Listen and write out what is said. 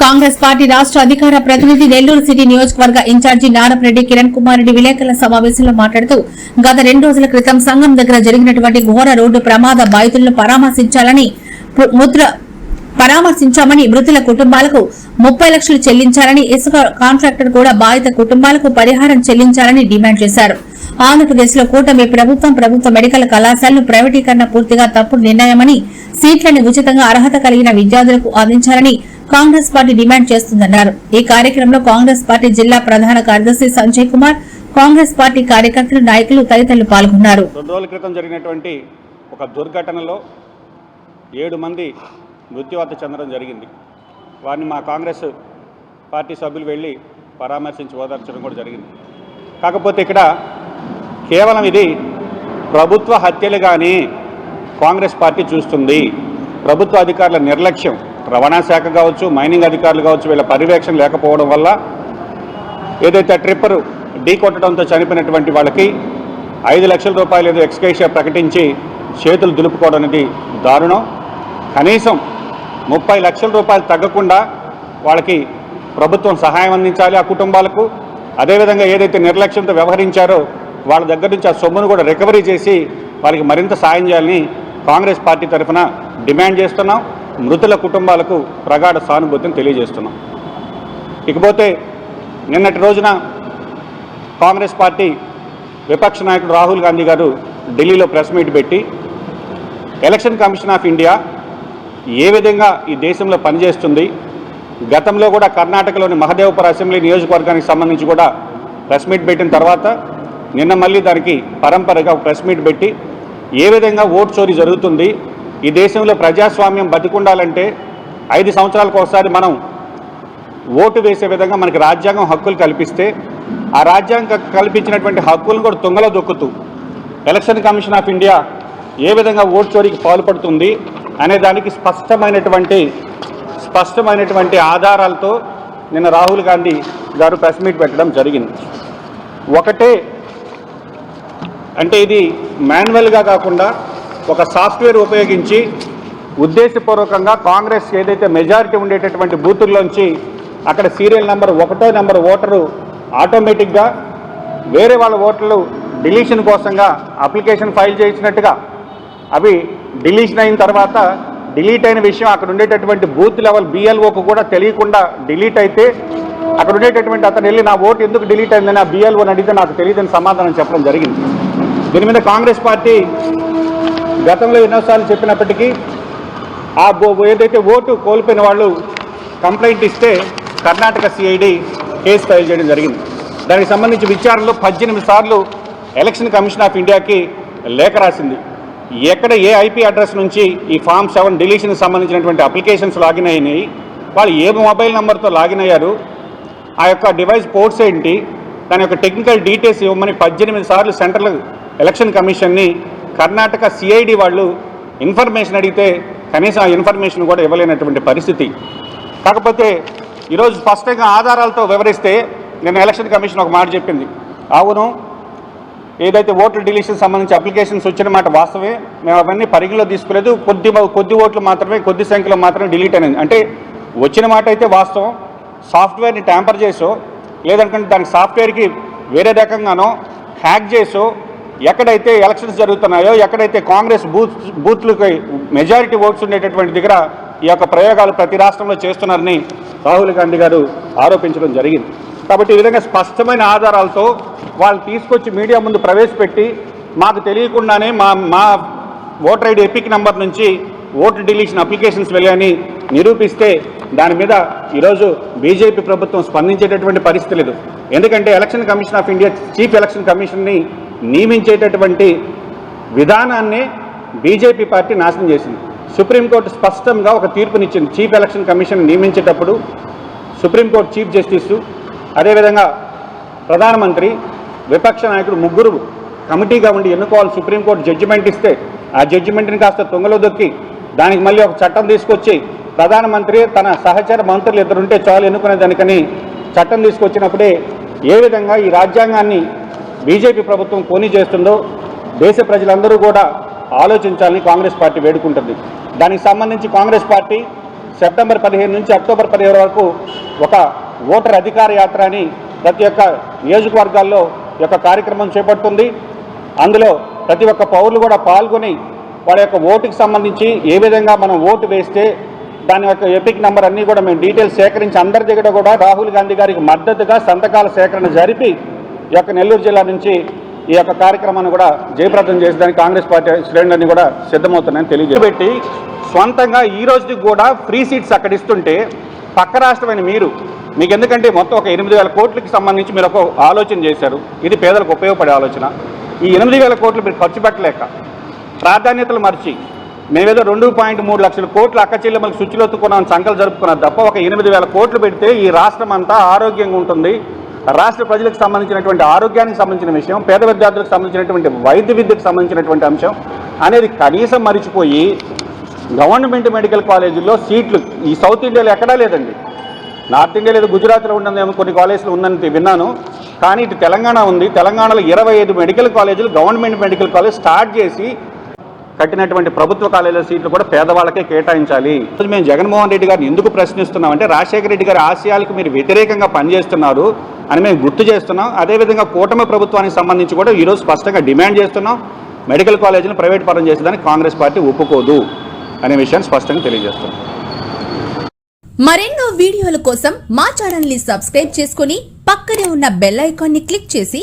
Congress party రాష్ట అధికార ప్రతినిధి నెల్లూరు సిటీ నియోజకవర్గ ఇన్ఛార్జి నారపరెడ్డి కిరణ్ కుమార్ రెడ్డి విలేకరుల సమావేశంలో మాట్లాడుతూ గత రెండు రోజుల క్రితం సంఘం దగ్గర జరిగినటువంటి ఘోర రోడ్డు ప్రమాద బాధితులను పరామర్శించాలని ముద్ర పరామర్శించామని మృతుల కుటుంబాలకు ముప్పై లక్షలు చెల్లించాలని ఇసుక కాంట్రాక్టర్ కూడా బాధిత కుటుంబాలకు పరిహారం చెల్లించాలని డిమాండ్ చేశారు. ఆంధ్రప్రదేశ్లో కూటమి ప్రభుత్వం ప్రభుత్వ మెడికల్ కళాశాలను ప్రైవేటీకరణ పూర్తిగా తప్పుడు నిర్ణయమని సీట్లను ఉచితంగా అర్హత కలిగిన విద్యార్థులకు అందించాలని కాంగ్రెస్ పార్టీ డిమాండ్ చేస్తుందన్నారు. ఈ కార్యక్రమంలో కాంగ్రెస్ పార్టీ జిల్లా ప్రధాన కార్యదర్శి సంజయ్ కుమార్ కాంగ్రెస్ పార్టీ కార్యకర్తలు నాయకులు తదితరులు పాల్గొన్నారు. రెండు రోజుల క్రితం జరిగినటువంటి ఒక దుర్ఘటనలో ఏడు మంది మృత్యువాత చెందడం జరిగింది. వారిని మా కాంగ్రెస్ పార్టీ సభ్యులు వెళ్ళి పరామర్శించి ఓదార్చడం కూడా జరిగింది. కాకపోతే ఇక్కడ కేవలం ఇది ప్రభుత్వ హత్యలు కానీ కాంగ్రెస్ పార్టీ చూస్తుంది. ప్రభుత్వ అధికారుల నిర్లక్ష్యం రవాణా శాఖ కావచ్చు మైనింగ్ అధికారులు కావచ్చు వీళ్ళ పర్యవేక్షణ లేకపోవడం వల్ల ఏదైతే ట్రిప్పర్ ఢీ కొట్టడంతో చనిపోయినటువంటి వాళ్ళకి ఐదు లక్షల రూపాయలు ఏదో ఎక్స్కేషియా ప్రకటించి చేతులు దులుపుకోవడం అనేది దారుణం. కనీసం ముప్పై లక్షల రూపాయలు తగ్గకుండా వాళ్ళకి ప్రభుత్వం సహాయం అందించాలి ఆ కుటుంబాలకు. అదేవిధంగా ఏదైతే నిర్లక్ష్యంతో వ్యవహరించారో వాళ్ళ దగ్గర నుంచి ఆ సొమ్మును కూడా రికవరీ చేసి వాళ్ళకి మరింత సాయం చేయాలని కాంగ్రెస్ పార్టీ తరఫున డిమాండ్ చేస్తున్నాం. మృతుల కుటుంబాలకు ప్రగాఢ సానుభూతిని తెలియజేస్తున్నాం. ఇకపోతే నిన్నటి రోజున కాంగ్రెస్ పార్టీ విపక్ష నాయకుడు రాహుల్ గాంధీ గారు ఢిల్లీలో ప్రెస్ మీట్ పెట్టి ఎలక్షన్ కమిషన్ ఆఫ్ ఇండియా ఏ విధంగా ఈ దేశంలో పనిచేస్తుంది గతంలో కూడా కర్ణాటకలోని మహదేవపుర అసెంబ్లీ నియోజకవర్గానికి సంబంధించి కూడా ప్రెస్ మీట్ పెట్టిన తర్వాత నిన్న మళ్ళీ దానికి పరంపరగా ప్రెస్ మీట్ పెట్టి ఏ విధంగా ఓట్ చోరీ జరుగుతుంది ఈ దేశంలో ప్రజాస్వామ్యం బతికుండాలంటే ఐదు సంవత్సరాలకు ఒకసారి మనం ఓటు వేసే విధంగా మనకి రాజ్యాంగం హక్కులు కల్పిస్తే ఆ రాజ్యాంగం కల్పించినటువంటి హక్కులను కూడా తుంగలో దొక్కుతూ ఎలక్షన్ కమిషన్ ఆఫ్ ఇండియా ఏ విధంగా ఓటు చోరీకి పాల్పడుతుంది అనే దానికి స్పష్టమైనటువంటి స్పష్టమైనటువంటి ఆధారాలతో నిన్న రాహుల్ గాంధీ గారు ప్రెస్ మీట్ పెట్టడం జరిగింది. ఒకటే అంటే ఇది మాన్యువల్గా కాకుండా ఒక సాఫ్ట్వేర్ ఉపయోగించి ఉద్దేశపూర్వకంగా కాంగ్రెస్ ఏదైతే మెజారిటీ ఉండేటటువంటి బూతుల్లోంచి అక్కడ సీరియల్ నెంబర్ ఒకటో నెంబర్ ఓటరు ఆటోమేటిక్గా వేరే వాళ్ళ ఓటర్లు డిలీషన్ కోసంగా అప్లికేషన్ ఫైల్ చేసినట్టుగా అవి డిలీషన్ అయిన తర్వాత డిలీట్ అయిన విషయం అక్కడ ఉండేటటువంటి బూత్ లెవెల్ బిఎల్ఓకు కూడా తెలియకుండా డిలీట్ అయితే అక్కడ ఉండేటటువంటి అతను వెళ్ళి నా ఓటు ఎందుకు డిలీట్ అయిందని ఆ బిఎల్ఓని అడిగితే నాకు తెలియదని సమాధానం చెప్పడం జరిగింది. దీని మీద కాంగ్రెస్ పార్టీ గతంలో ఎన్నోసార్లు చెప్పినప్పటికీ ఆ ఏదైతే ఓటు కోల్పోయిన వాళ్ళు కంప్లైంట్ ఇస్తే కర్ణాటక సిఐడి కేసు ఫైల్ చేయడం జరిగింది. దానికి సంబంధించి విచారణలో పద్దెనిమిది సార్లు ఎలక్షన్ కమిషన్ ఆఫ్ ఇండియాకి లేఖ రాసింది. ఎక్కడ ఏ ఐపీ అడ్రస్ నుంచి ఈ ఫామ్ సెవెన్ డిలీషన్కి సంబంధించినటువంటి అప్లికేషన్స్ లాగిన్ అయినాయి వాళ్ళు ఏ మొబైల్ నెంబర్తో లాగిన్ అయ్యారు ఆ యొక్క డివైస్ పోర్ట్స్ ఏంటి దాని యొక్క టెక్నికల్ డీటెయిల్స్ ఇవ్వమని పద్దెనిమిది సార్లు సెంట్రల్ ఎలక్షన్ కమిషన్ని కర్ణాటక సిఐడి వాళ్ళు ఇన్ఫర్మేషన్ అడిగితే కనీసం ఆ ఇన్ఫర్మేషన్ కూడా ఇవ్వలేనటువంటి పరిస్థితి. కాకపోతే ఈరోజు స్పష్టంగా ఆధారాలతో వివరిస్తే నేను ఎలక్షన్ కమిషన్ ఒక మాట చెప్పింది. అవును ఏదైతే ఓట్ల డిలీషన్ సంబంధించి అప్లికేషన్స్ వచ్చిన మాట వాస్తవే మేము అవన్నీ పరిగణలో తీసుకోలేదు. కొద్ది కొద్ది ఓట్లు మాత్రమే కొద్ది సంఖ్యలో మాత్రమే డిలీట్ అయినది. అంటే వచ్చిన మాట అయితే వాస్తవం. సాఫ్ట్వేర్ని ట్యాంపర్ చేసో లేదనుకుంటే దానికి సాఫ్ట్వేర్కి వేరే రకంగానో హ్యాక్ చేసో ఎక్కడైతే ఎలక్షన్స్ జరుగుతున్నాయో ఎక్కడైతే కాంగ్రెస్ బూత్ బూత్లకి మెజారిటీ ఓట్స్ ఉండేటటువంటి దగ్గర ఈ యొక్క ప్రయోగాలు ప్రతి రాష్ట్రంలో చేస్తున్నారని రాహుల్ గాంధీ గారు ఆరోపించడం జరిగింది. కాబట్టి ఈ విధంగా స్పష్టమైన ఆధారాలతో వాళ్ళు తీసుకొచ్చి మీడియా ముందు ప్రవేశపెట్టి మాకు తెలియకుండానే మా మా ఓటర్ ఐడి ఎపిక్ నెంబర్ నుంచి ఓటు డిలీషన్ అప్లికేషన్స్ వెళ్ళాయని నిరూపిస్తే దాని మీద ఈరోజు బీజేపీ ప్రభుత్వం స్పందించేటటువంటి పరిస్థితి లేదు. ఎందుకంటే election commission of India chief election కమిషన్ని నియమించేటటువంటి విధానాన్ని బీజేపీ పార్టీ నాశనం చేసింది. సుప్రీంకోర్టు స్పష్టంగా ఒక తీర్పునిచ్చింది. చీఫ్ ఎలక్షన్ కమిషన్ నియమించేటప్పుడు సుప్రీంకోర్టు చీఫ్ జస్టిస్ అదేవిధంగా ప్రధానమంత్రి విపక్ష నాయకుడు ముగ్గురు కమిటీగా ఉండి ఎన్నుకోవాలి. సుప్రీంకోర్టు జడ్జిమెంట్ ఇస్తే ఆ జడ్జిమెంట్ని కాస్త తుంగలో దొక్కి దానికి మళ్ళీ ఒక చట్టం తీసుకొచ్చి ప్రధానమంత్రి తన సహచర మంత్రులు ఇద్దరు ఉంటే చాలు ఎన్నుకునే దానికని చట్టం తీసుకొచ్చినప్పుడే ఏ విధంగా ఈ రాజ్యాంగాన్ని బీజేపీ ప్రభుత్వం పోనీ చేస్తుందో దేశ ప్రజలందరూ కూడా ఆలోచించాలని కాంగ్రెస్ పార్టీ వేడుకుంటుంది. దానికి సంబంధించి కాంగ్రెస్ పార్టీ సెప్టెంబర్ పదిహేను నుంచి అక్టోబర్ పదిహేను వరకు ఒక ఓటర్ అధికార యాత్ర అని ప్రతి ఒక్క నియోజకవర్గాల్లో యొక్క కార్యక్రమం చేపడుతుంది. అందులో ప్రతి ఒక్క పౌరులు కూడా పాల్గొని వాళ్ళ యొక్క ఓటుకి సంబంధించి ఏ విధంగా మనం ఓటు వేస్తే దాని యొక్క ఎపిక్ నెంబర్ అన్నీ కూడా మేము డీటెయిల్స్ సేకరించి అందరి దగ్గర కూడా రాహుల్ గాంధీ గారికి మద్దతుగా సంతకాల సేకరణ జరిపి ఈ యొక్క నెల్లూరు జిల్లా నుంచి ఈ యొక్క కార్యక్రమాన్ని కూడా జయప్రదం చేసేదానికి కాంగ్రెస్ పార్టీ శ్రేణులన్నీ కూడా సిద్ధమవుతున్నాయని తెలియజేయబెట్టి సొంతంగా ఈ రోజుకి కూడా ఫ్రీ సీట్స్ అక్కడ ఇస్తుంటే పక్క రాష్ట్రమైన మీరు మీకు ఎందుకంటే మొత్తం ఒక ఎనిమిది వేల కోట్లకి సంబంధించి మీరు ఒక ఆలోచన చేశారు. ఇది పేదలకు ఉపయోగపడే ఆలోచన. ఈ ఎనిమిది వేల కోట్లు మీరు ఖర్చు పెట్టలేక ప్రాధాన్యతలు మర్చి మేమేదో రెండు పాయింట్ మూడు లక్షల కోట్లు అక్క చెల్లెమ్మలకు శుచిలొత్తుకున్నాం సంకలు జరుపుకున్నాం తప్ప ఒక ఎనిమిది వేల కోట్లు పెడితే ఈ రాష్ట్రం అంతా ఆరోగ్యంగా ఉంటుంది. రాష్ట్ర ప్రజలకు సంబంధించినటువంటి ఆరోగ్యానికి సంబంధించిన విషయం పేద విద్యార్థులకు సంబంధించినటువంటి వైద్య విద్యకు సంబంధించినటువంటి అంశం అనేది కనీసం మరిచిపోయి గవర్నమెంట్ మెడికల్ కాలేజీల్లో సీట్లు ఈ సౌత్ ఇండియాలో ఎక్కడా లేదండి. నార్త్ ఇండియా లేదు గుజరాత్లో ఉన్నదేమో కొన్ని కాలేజీలు ఉందని విన్నాను. కానీ ఇటు తెలంగాణ ఉంది. తెలంగాణలో ఇరవై ఐదు మెడికల్ కాలేజీలు గవర్నమెంట్ మెడికల్ కాలేజ్ స్టార్ట్ చేసి కట్టినటువంటి ప్రభుత్వ కాలేజీల సీట్లు కూడా పేదవాళ్ళకే కేటాయించాలి. మేము జగన్మోహన్ రెడ్డి గారిని ఎందుకు ప్రశ్నిస్తున్నామంటే రాజశేఖర రెడ్డి గారి ఆశయాలకు మీరు వ్యతిరేకంగా పనిచేస్తున్నారు. అని మేము గుర్తు చేస్తున్నాం. అదేవిధంగా కూటమి ప్రభుత్వానికి సంబంధించి కూడా ఈరోజు స్పష్టంగా డిమాండ్ చేస్తున్నాం. మెడికల్ కాలేజీని ప్రైవేట్ పరం చేసేదానికి కాంగ్రెస్ పార్టీ ఒప్పుకోదు అనే విషయాన్ని స్పష్టంగా తెలియజేస్తున్నాం మరెన్నో వీడియోల కోసం మా ఛానల్ని సబ్స్క్రైబ్ చేసుకుని పక్కనే ఉన్న బెల్ ఐకాన్ని క్లిక్ చేసి